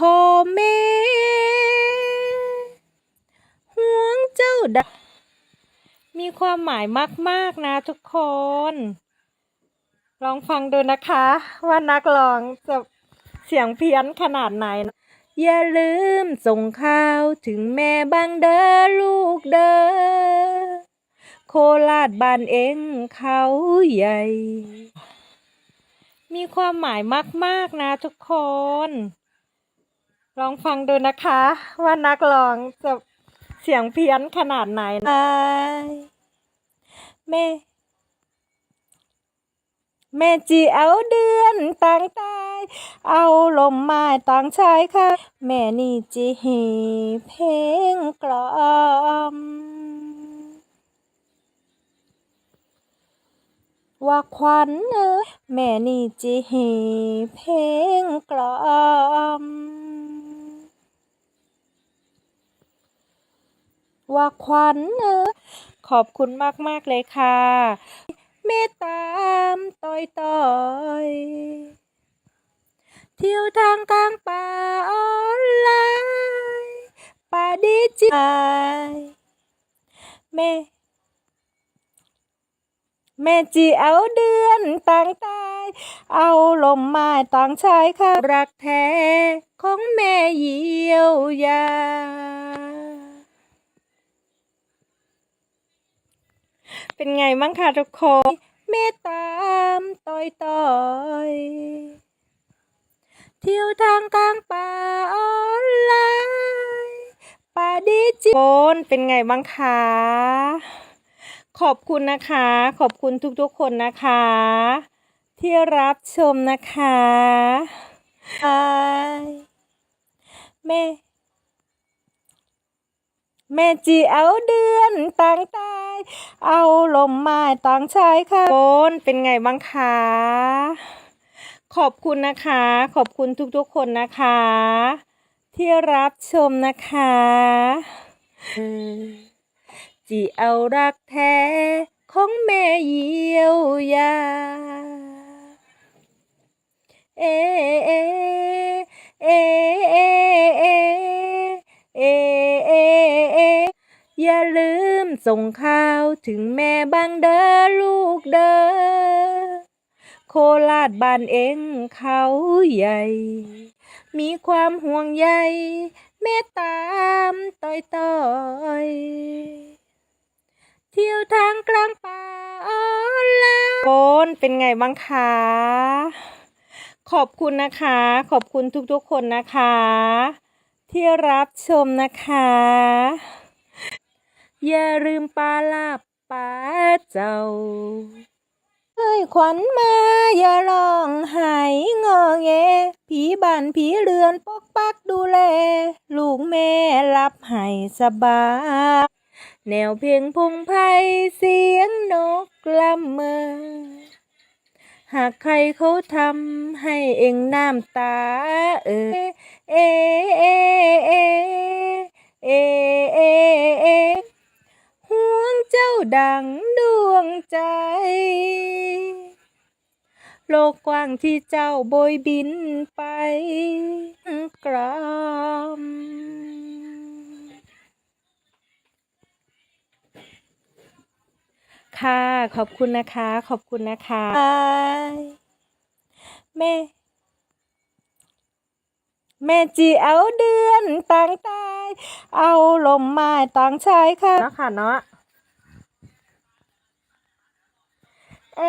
ขอแม่ห่วงเจ้าดามีความหมายมาก ๆ นะทุกคน ลองฟังดูนะคะ ว่านักร้องจะเสียงเพี้ยนขนาดไหนอย่าลืมส่งข่าวถึงแม่บางเด้อลูกเด้อโคราชบ้านเองเขาใหญ่ มีความหมายมาก ๆ นะทุกคน ลองฟังดูนะคะ ว่านักร้องจะเสียงเพี้ยนขนาดไหนนะแม่ แม่จีเอาเดือนต่างตาย เอาลมไม้ต่างชายค่ะ แม่นี่จีหีเพลงกล่อม ว่าควันเอ้ยแม่นี่จีหีเพลงกล่อม ว่าควันเอ้ยขอบคุณมาก ๆ เลยค่ะ เมตตามต่อยต่อยเที่ยวทางกลางป่าออนไลน์ป่าดิจิตอลแม่แม่จีเอาเดือนต่างตาย เอาลมไม้ต่างชายค่ะ รักแท้ของแม่เยียวยา เป็นไงบ้างคะทุกคน เมตตามต่อยต่อยเที่ยวทางกลางป่าออนไลน์ป่าดิจิโอนเป็นไงบ้างคะขอบคุณนะคะ ขอบคุณทุกๆคนนะคะ ที่รับชมนะคะบายแม่ แม่จีเอาเดือนต่างตาย เอาลมไม้ต่างชายค่ะโอนเป็นไงบ้างคะขอบคุณนะคะ ขอบคุณทุกๆคนนะคะ ที่รับชมนะคะจีเอารักแท้ของแม่เยียวยา เอเอเอเอเอเอย่าลืมส่งข่าวถึงแม่บางเด้อลูกเด้อโคราชบ้านเองเขาใหญ่ มีความห่วงใยเมตตามต่อยต่อยเที่ยวทางกลางป่าออนลน์โอนเป็นไงบ้างคะขอบคุณนะคะ ขอบคุณทุกๆคนนะคะ ที่รับชมนะคะ อย่าลืมปลาลาบปลาเจ้าเอ้ยขวัญมาอย่าร้องไห้งอแงผีบ้านผีเรือนปกปักดูแล ลูกแม่รับให้สบายแนวเพลงพงไพเสียงนกละเมอ หากใครเขาทำให้เองน้ำตา เออเอเอเอเอเอเอห่วงเจ้าดังดวงใจ โลกกว้างที่เจ้าโบยบินไปกราม ค่ะ ขอบคุณนะคะ ขอบคุณนะคะบายแม่ แม่จีเอาเดือนต่างตาย เอาลมไม้ต่างชายค่ะเนาะค่ะเนาะเอ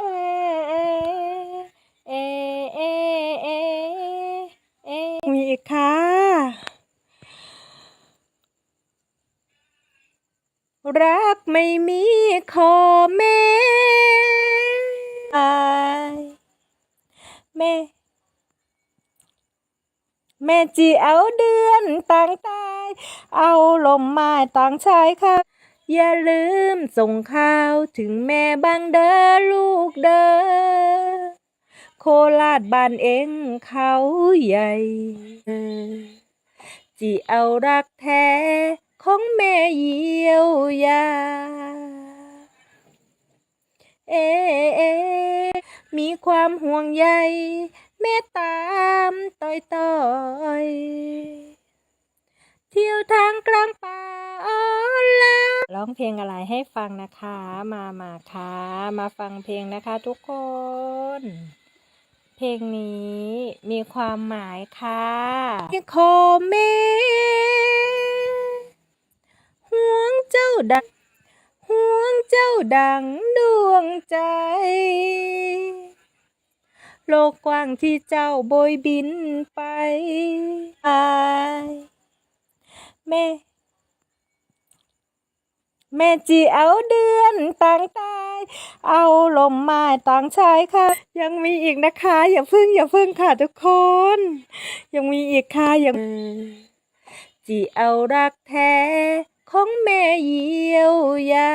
เอเอเอเอเอเอมีอีกค่ะ รักไม่มีขอแม่อแม่ แม่จีเอาเดือนต่างตาย เอาลมไม้ต่างชายค่ะ อย่าลืมส่งข่าวถึงแม่บางเด้อลูกเด้อโคราชบ้านเองเขาใหญ่จีเอารักแท้ ของแม่เยียวยา เอเอมีความห่วงใยเมตตามต่อยต่อยเที่ยวทางกลางป่าออลาร้องเพลงอะไรให้ฟังนะคะ มามาค่ะ มาฟังเพลงนะคะทุกคน เพลงนี้มีความหมายค่ะโคเม ห่วงเจ้าดังห่วงเจ้าดังดวงใจ โลกกว้างที่เจ้าโบยบินไปอายแม่ แม่จีเอาเดือนต่างตายเอาลมไม้ต่างชายค่ะ ยังมีอีกนะคะ อย่าพึ่งอย่าพึ่งค่ะทุกคน ยังมีอีกค่ะยังจีเอารักแท้ ของแม่เยียวยา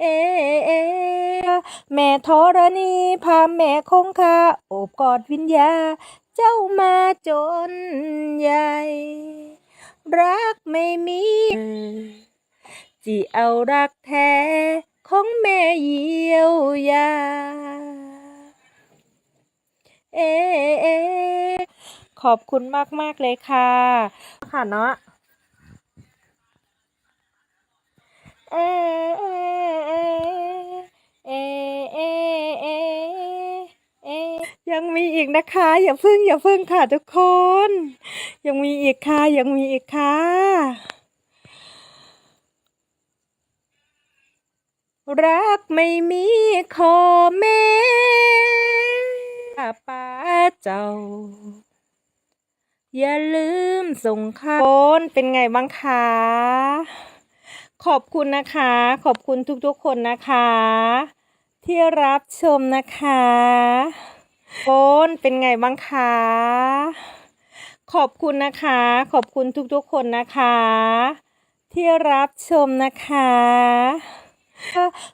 เอเอแม่ธรณีพาแม่คงคาโอบกอดวิญญา เจ้ามาจนใหญ่ รักไม่มีจีเอารักแท้ของแม่เยียวยา เอเอ ขอบคุณมากมาก ๆ เลยค่ะ ค่ะเนาะเอเอเอเอเอเอเอยังมีอีกนะคะ อย่าพึ่งอย่าพึ่งค่ะทุกคน ยังมีอีกค่ะ ยังมีอีกค่ะรักไม่มีขอแม่ป้าเจ้า อย่าลืมส่งข่าวคนเป็นไงบ้างคะ ขอบคุณนะคะ ขอบคุณทุกๆคนนะคะ ที่รับชมนะคะคนเป็นไงบ้างคะขอบคุณนะคะ ขอบคุณทุกๆคนนะคะ ที่รับชมนะคะ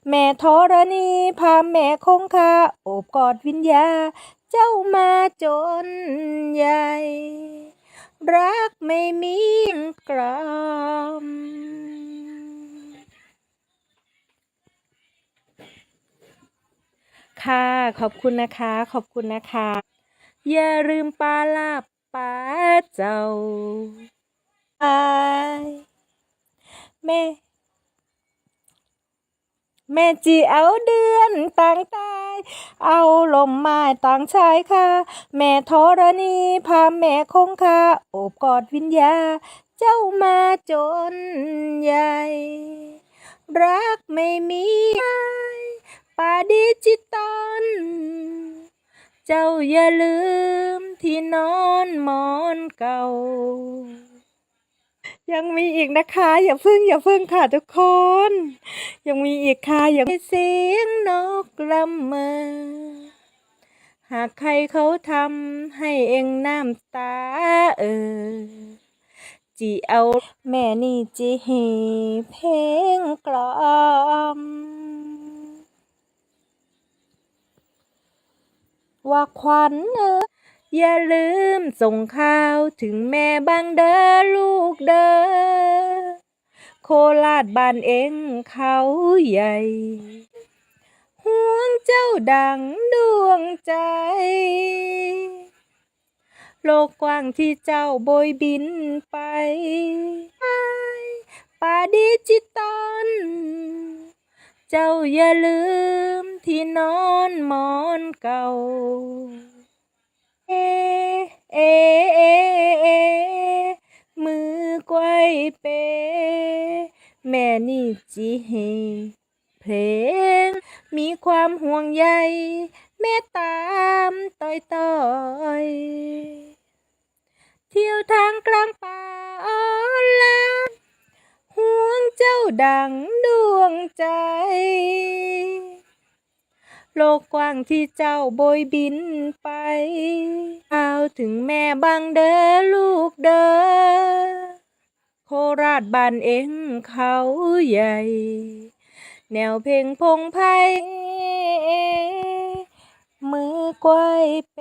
แม่ธรณีพาแม่คงคาโอบกอดวิญญา เจ้ามาจนใหญ่ รักไม่มีกรามค่ะขอบคุณนะคะ ขอบคุณนะคะ อย่าลืมปลาลาบปลาเจ้าอายแม่ แม่จีเอาเดือนต่างตาย เอาลมไม้ต่างชายค่ะ แม่ธรณีพาแม่คงคาโอบกอดวิญญา เจ้ามาจนใหญ่ รักไม่มีป่าดิจิตอลเจ้าอย่าลืมที่นอนหมอนเก่า ยังมีอีกนะคะ อย่าพึ่งอย่าพึ่งค่ะทุกคน ยังมีอีกค่ะอยังมีเสียงนกละเมอหากใครเขาทำให้เองน้ำตาเออจีเอาแม่นี่จีให้เพลงกล่อม ว่าขวัญเออ อย่าลืมส่งข่าวถึงแม่บางเด้อลูกเด้อโคราชบ้านเองเขาใหญ่ ห่วงเจ้าดังดวงใจ โลกกว้างที่เจ้าโบยบินไปป่าดิจิตอลเจ้าอย่าลืมที่นอนหมอนเก่า เอ เอ เอ เอ มือกวยเป แม่นี่จีเฮเพลง มีความห่วงใยแม่ตามต้อยต้อยเที่ยวทางกลางป่าออนลาห่วงเจ้าดังดวงใจ โลกกว้างที่เจ้าโบยบินไป เอาถึงแม่บางเด้อลูกเด้อโคราชบ้านเองเขาใหญ่ แนวเพลงพงไพ่มือกวยเป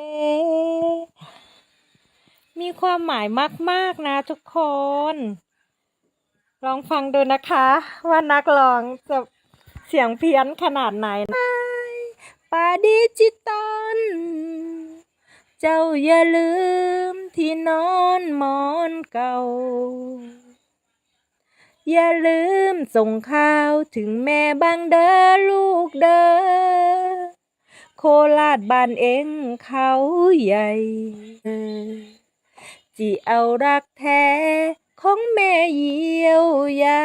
มีความหมายมาก ๆ นะทุกคน ลองฟังดูนะคะ ว่านักร้องจะเสียงเพี้ยนขนาดไหนนะ ป่าดิจิตอลเจ้าอย่าลืมที่นอนหมอนเก่า อย่าลืมส่งข่าวถึงแม่บางเด้อลูกเด้อโคราชบ้านเองเขาใหญ่จีเอารักแท้ของแม่เยียวยา